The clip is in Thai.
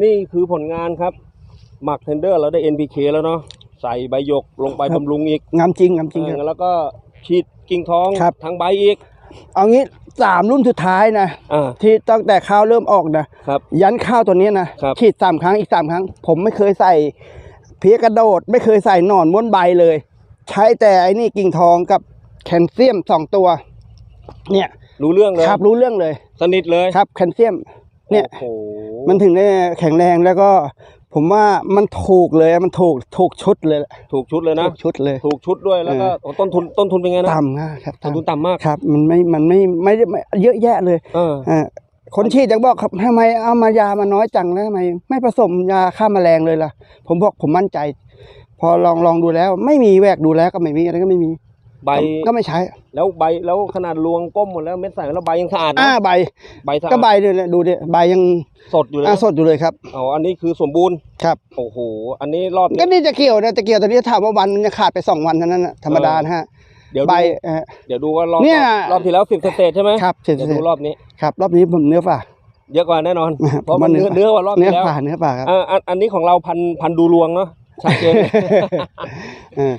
นี่คือผลงานครับ หมักเทนเดอร์เราได้ NPK แล้วเนาะใส่ใบหยกลงไปครับ บำรุงอีกงามจริงงามจริงครับ เออแล้วก็ฉีดกิ่งทองครับทางใบอีกเอางี้สามรุ่นสุดท้ายนะ อ่าที่ตั้งแต่ข้าวเริ่มออกนะ ครับ ยันข้าวตัวเนี้ยนะครับ ฉีดสามครั้งอีกสามครั้ง ผมไม่เคยใส่เพี้ยกระโดด ไม่เคยใส่หนอนม้วนใบเลย ใช้แต่ไอ้นี่กิ่งทองกับแคลเซียมสองตัว เนี่ยรู้เรื่องเลยครับรู้เรื่องเลย สนิทเลยครับแคลเซียม เนี่ยโอ้โหมันถึงได้แข็งแรงแล้วก็ ผมว่ามันถูกเลยมันถูกถูกชุดเลยถูกชุดเลยนะถูกชุดเลย ถูกชุดด้วยแล้วก็เออโอ้ต้นทุนต้นทุนเป็นไงนะต่ำนะครับต้นทุนต่ำต่ำมากครับ มันไม่มันไม่ไม่ได้ไม่เยอะแยะเลยเอออ่าคนฉีดยังบอกครับทำไมเอามายามาน้อยจังแล้วทำไม ไม่ผสมยาฆ่าแมลงเลยล่ะ ผมบอกผมมั่นใจ พอลองลองดูแล้ว ไม่มีแวกดูแล้วก็ไม่มีอะไรก็ไม่มี ใบก็ไม่ใช้ แล้วใบแล้วขนาดรวงก้มหมดแล้วเม็ดใสแล้วใบยังสะอาดนะอ่าใบใบสะอาดก็ใบเลยนะดูดิใบยังสดอยู่เลยอ่านะสดอยู่เลยครับอ๋ออันนี้คือสมบูรณ์ครับโอ้โหอันนี้รอบก็นี้นี่จะเกี่ยวนะจะเกี่ยวตอนนี้ถามว่าวันมันจะขาดไปสองวันเท่านั้นนะธรรมดานะฮะเดี๋ยวใบดูเอ่อเดี๋ยวดูว่ารอบเนี่ยรอบที่แล้วสิบเศษๆใช่ไหมครับเสร็จเดี๋ยวเสร็ดูจรอบนี้ครับรอบนี้ผมเนื้อฝ่าเยอะกว่าแน่นอนครับเพราะมันผมว่าเนื้อเนื้อเนื้อกว่ารอบเนื้อที่แล้วฝ่าเนื้อฝ่าครับอ่าอันอันนี้ของเราพันพันดูรวงเนาะชัดเจนเออ